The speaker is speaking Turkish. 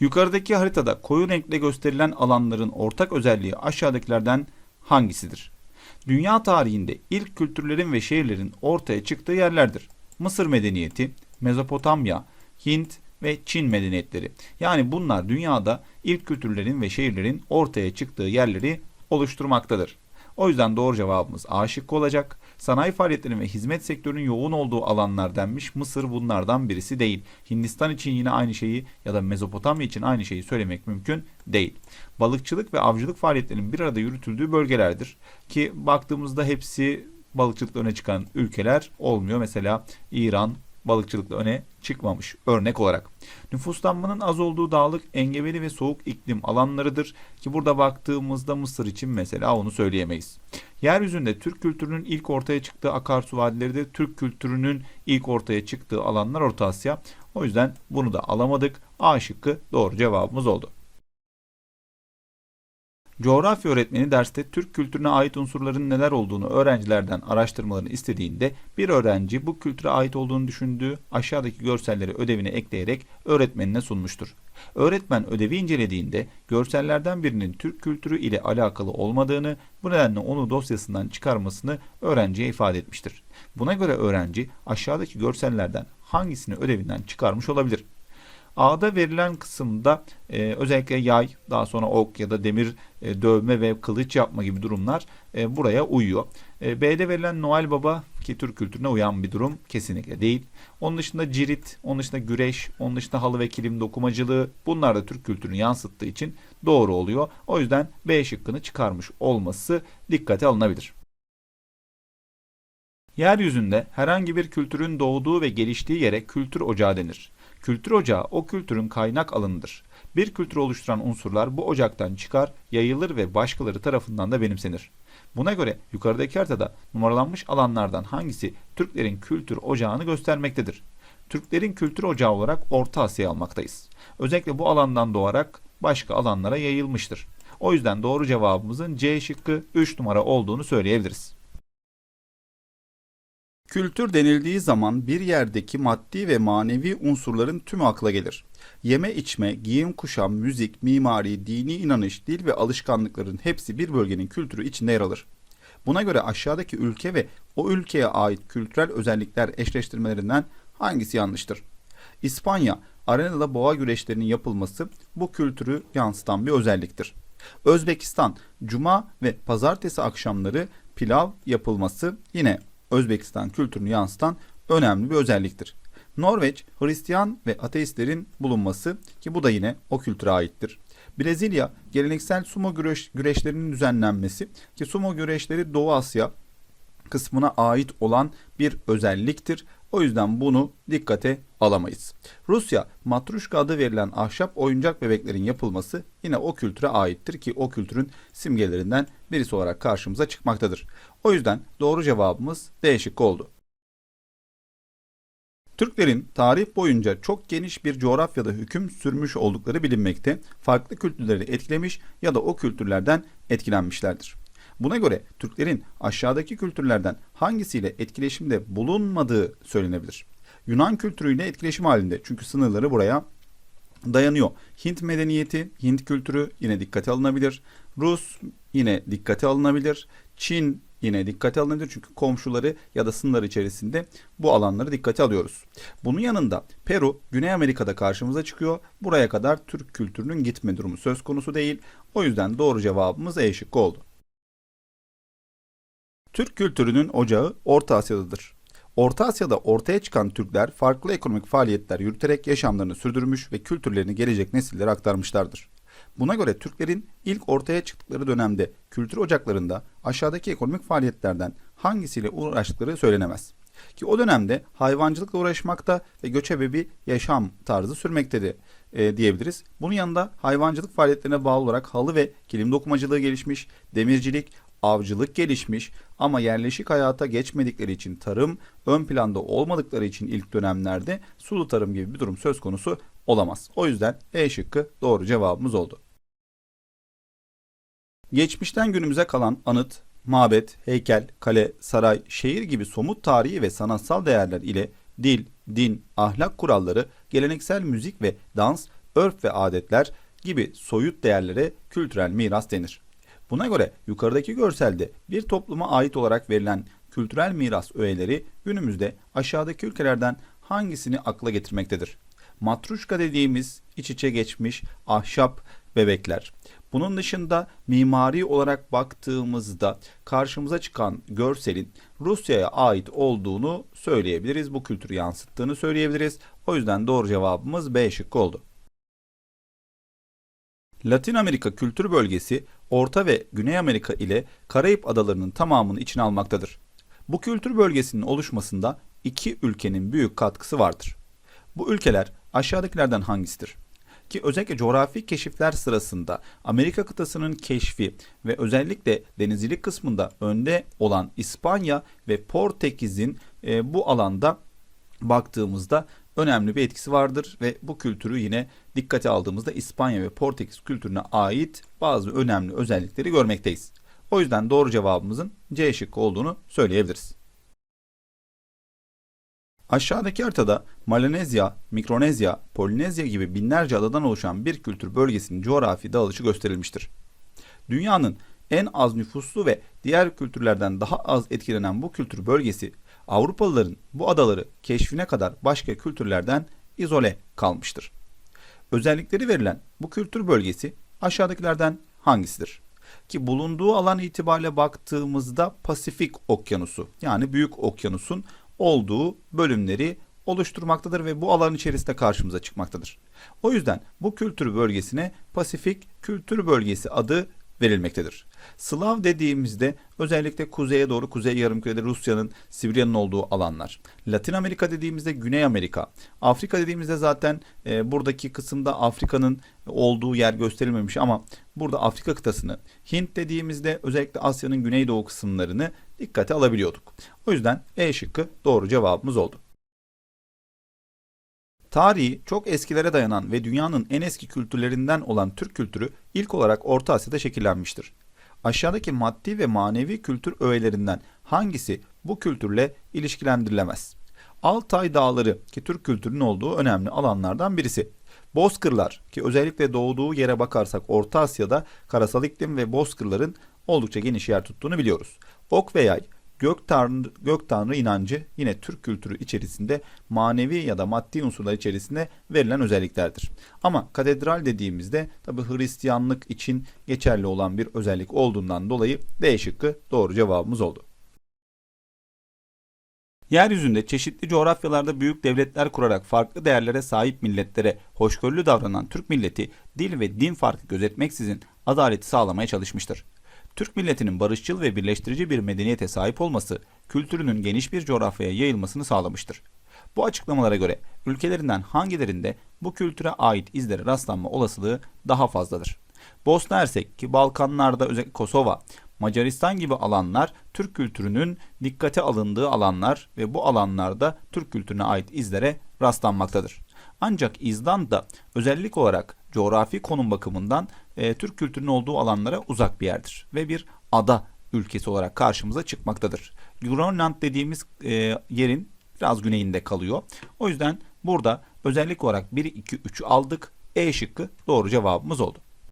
Yukarıdaki haritada koyu renkle gösterilen alanların ortak özelliği aşağıdakilerden hangisidir? Dünya tarihinde ilk kültürlerin ve şehirlerin ortaya çıktığı yerlerdir. Mısır medeniyeti, Mezopotamya, Hint ve Çin medeniyetleri. Yani bunlar dünyada ilk kültürlerin ve şehirlerin ortaya çıktığı yerleri oluşturmaktadır. O yüzden doğru cevabımız A şıkkı olacak. Sanayi faaliyetlerinin ve hizmet sektörünün yoğun olduğu alanlar denmiş. Mısır bunlardan birisi değil. Hindistan için yine aynı şeyi ya da Mezopotamya için aynı şeyi söylemek mümkün değil. Balıkçılık ve avcılık faaliyetlerinin bir arada yürütüldüğü bölgelerdir. Ki baktığımızda hepsi balıkçılıkla öne çıkan ülkeler olmuyor. Mesela İran balıkçılıkla öne çıkmamış örnek olarak. Nüfuslanmanın az olduğu dağlık, engebeli ve soğuk iklim alanlarıdır ki burada baktığımızda Mısır için mesela onu söyleyemeyiz. Yeryüzünde Türk kültürünün ilk ortaya çıktığı akarsu vadileri de Türk kültürünün ilk ortaya çıktığı alanlar Orta Asya. O yüzden bunu da alamadık. A şıkkı doğru cevabımız oldu. Coğrafya öğretmeni derste Türk kültürüne ait unsurların neler olduğunu öğrencilerden araştırmalarını istediğinde bir öğrenci bu kültüre ait olduğunu düşündüğü aşağıdaki görselleri ödevine ekleyerek öğretmenine sunmuştur. Öğretmen ödevi incelediğinde görsellerden birinin Türk kültürü ile alakalı olmadığını, bu nedenle onu dosyasından çıkarmasını öğrenciye ifade etmiştir. Buna göre öğrenci aşağıdaki görsellerden hangisini ödevinden çıkarmış olabilir? A'da verilen kısımda e, özellikle yay, daha sonra ok ya da demir e, dövme ve kılıç yapma gibi durumlar e, buraya uyuyor. E, B'de verilen Noel Baba ki Türk kültürüne uyan bir durum kesinlikle değil. Onun dışında cirit, onun dışında güreş, onun dışında halı ve kilim dokumacılığı bunlar da Türk kültürünü yansıttığı için doğru oluyor. O yüzden B şıkkını çıkarmış olması dikkate alınabilir. Yeryüzünde herhangi bir kültürün doğduğu ve geliştiği yere kültür ocağı denir. Kültür ocağı o kültürün kaynak alanıdır. Bir kültürü oluşturan unsurlar bu ocaktan çıkar, yayılır ve başkaları tarafından da benimsenir. Buna göre yukarıdaki haritada numaralanmış alanlardan hangisi Türklerin kültür ocağını göstermektedir? Türklerin kültür ocağı olarak Orta Asya'yı almaktayız. Özellikle bu alandan doğarak başka alanlara yayılmıştır. O yüzden doğru cevabımızın C şıkkı 3 numara olduğunu söyleyebiliriz. Kültür denildiği zaman bir yerdeki maddi ve manevi unsurların tümü akla gelir. Yeme içme, giyim kuşam, müzik, mimari, dini inanış, dil ve alışkanlıkların hepsi bir bölgenin kültürü içinde yer alır. Buna göre aşağıdaki ülke ve o ülkeye ait kültürel özellikler eşleştirmelerinden hangisi yanlıştır? İspanya, arenada boğa güreşlerinin yapılması bu kültürü yansıtan bir özelliktir. Özbekistan, cuma ve pazartesi akşamları pilav yapılması yine Özbekistan kültürünü yansıtan önemli bir özelliktir. Norveç, Hristiyan ve ateistlerin bulunması ki bu da yine o kültüre aittir. Brezilya, geleneksel sumo güreş, güreşlerinin düzenlenmesi ki sumo güreşleri Doğu Asya kısmına ait olan bir özelliktir. O yüzden bunu dikkate alamayız. Rusya, matruşka adı verilen ahşap oyuncak bebeklerin yapılması yine o kültüre aittir ki o kültürün simgelerinden birisi olarak karşımıza çıkmaktadır. O yüzden doğru cevabımız D şıkkı oldu. Türklerin tarih boyunca çok geniş bir coğrafyada hüküm sürmüş oldukları bilinmekte, farklı kültürleri etkilemiş ya da o kültürlerden etkilenmişlerdir. Buna göre Türklerin aşağıdaki kültürlerden hangisiyle etkileşimde bulunmadığı söylenebilir. Yunan kültürüyle etkileşim halinde çünkü sınırları buraya dayanıyor. Hint medeniyeti, Hint kültürü yine dikkate alınabilir. Rus yine dikkate alınabilir. Çin yine dikkate alınabilir çünkü komşuları ya da sınırlar içerisinde bu alanları dikkate alıyoruz. Bunun yanında Peru, Güney Amerika'da karşımıza çıkıyor. Buraya kadar Türk kültürünün gitme durumu söz konusu değil. O yüzden doğru cevabımız E şıkkı oldu. Türk kültürünün ocağı Orta Asya'dadır. Orta Asya'da ortaya çıkan Türkler farklı ekonomik faaliyetler yürüterek yaşamlarını sürdürmüş ve kültürlerini gelecek nesillere aktarmışlardır. Buna göre Türklerin ilk ortaya çıktıkları dönemde kültür ocaklarında aşağıdaki ekonomik faaliyetlerden hangisiyle uğraştıkları söylenemez. Ki o dönemde hayvancılıkla uğraşmakta ve göçebe bir yaşam tarzı sürmektedir e, diyebiliriz. Bunun yanında hayvancılık faaliyetlerine bağlı olarak halı ve kilim dokumacılığı gelişmiş, demircilik, avcılık gelişmiş ama yerleşik hayata geçmedikleri için tarım ön planda olmadıkları için ilk dönemlerde sulu tarım gibi bir durum söz konusu olamaz. O yüzden E şıkkı doğru cevabımız oldu. Geçmişten günümüze kalan anıt, mabet, heykel, kale, saray, şehir gibi somut tarihi ve sanatsal değerler ile dil, din, ahlak kuralları, geleneksel müzik ve dans örf ve adetler gibi soyut değerlere kültürel miras denir. Buna göre yukarıdaki görselde bir topluma ait olarak verilen kültürel miras öğeleri günümüzde aşağıdaki ülkelerden hangisini akla getirmektedir? Matruşka dediğimiz iç içe geçmiş ahşap bebekler. Bunun dışında mimari olarak baktığımızda karşımıza çıkan görselin Rusya'ya ait olduğunu söyleyebiliriz. Bu kültürü yansıttığını söyleyebiliriz. O yüzden doğru cevabımız B şıkkı oldu. Latin Amerika kültür bölgesi Orta ve Güney Amerika ile Karayip adalarının tamamını içine almaktadır. Bu kültür bölgesinin oluşmasında iki ülkenin büyük katkısı vardır. Bu ülkeler aşağıdakilerden hangisidir? Ki özellikle coğrafi keşifler sırasında Amerika kıtasının keşfi ve özellikle denizcilik kısmında önde olan İspanya ve Portekiz'in e, bu alanda baktığımızda önemli bir etkisi vardır ve bu kültürü yine dikkate aldığımızda İspanya ve Portekiz kültürüne ait bazı önemli özellikleri görmekteyiz. O yüzden doğru cevabımızın C şıkkı olduğunu söyleyebiliriz. Aşağıdaki haritada Malezya, Mikronezya, Polinezya gibi binlerce adadan oluşan bir kültür bölgesinin coğrafi dağılışı gösterilmiştir. Dünyanın en az nüfuslu ve diğer kültürlerden daha az etkilenen bu kültür bölgesi Avrupalıların bu adaları keşfine kadar başka kültürlerden izole kalmıştır. Özellikleri verilen bu kültür bölgesi aşağıdakilerden hangisidir? Ki bulunduğu alan itibariyle baktığımızda Pasifik Okyanusu yani Büyük Okyanus'un olduğu bölümleri oluşturmaktadır ve bu alan içerisinde karşımıza çıkmaktadır. O yüzden bu kültür bölgesine Pasifik Kültür Bölgesi adı verilmektedir. Slav dediğimizde özellikle kuzeye doğru Kuzey Yarımküre'de Rusya'nın, Sibirya'nın olduğu alanlar. Latin Amerika dediğimizde Güney Amerika. Afrika dediğimizde zaten e, buradaki kısımda Afrika'nın olduğu yer gösterilmemiş ama burada Afrika kıtasını, Hint dediğimizde özellikle Asya'nın güneydoğu kısımlarını dikkate alabiliyorduk. O yüzden E şıkkı doğru cevabımız oldu. Tarihi çok eskilere dayanan ve dünyanın en eski kültürlerinden olan Türk kültürü ilk olarak Orta Asya'da şekillenmiştir. Aşağıdaki maddi ve manevi kültür öğelerinden hangisi bu kültürle ilişkilendirilemez? Altay Dağları ki Türk kültürünün olduğu önemli alanlardan birisi. Bozkırlar ki özellikle doğduğu yere bakarsak Orta Asya'da karasal iklim ve bozkırların oldukça geniş yer tuttuğunu biliyoruz. Ok ve yay, gök tanrı, gök tanrı inancı yine Türk kültürü içerisinde manevi ya da maddi unsurlar içerisinde verilen özelliklerdir. Ama katedral dediğimizde tabi Hristiyanlık için geçerli olan bir özellik olduğundan dolayı D şıkkı doğru cevabımız oldu. Yeryüzünde çeşitli coğrafyalarda büyük devletler kurarak farklı değerlere sahip milletlere hoşgörülü davranan Türk milleti dil ve din farkı gözetmeksizin adaleti sağlamaya çalışmıştır. Türk milletinin barışçıl ve birleştirici bir medeniyete sahip olması, kültürünün geniş bir coğrafyaya yayılmasını sağlamıştır. Bu açıklamalara göre ülkelerinden hangilerinde bu kültüre ait izlere rastlanma olasılığı daha fazladır? Bosna Hersek ki Balkanlarda özellikle Kosova, Macaristan gibi alanlar Türk kültürünün dikkate alındığı alanlar ve bu alanlarda Türk kültürüne ait izlere rastlanmaktadır. Ancak İzlanda özellik olarak coğrafi konum bakımından e, Türk kültürünün olduğu alanlara uzak bir yerdir ve bir ada ülkesi olarak karşımıza çıkmaktadır. Grönland dediğimiz e, yerin biraz güneyinde kalıyor. O yüzden burada özellik olarak 1, 2, 3 aldık. E şıkkı doğru cevabımız oldu.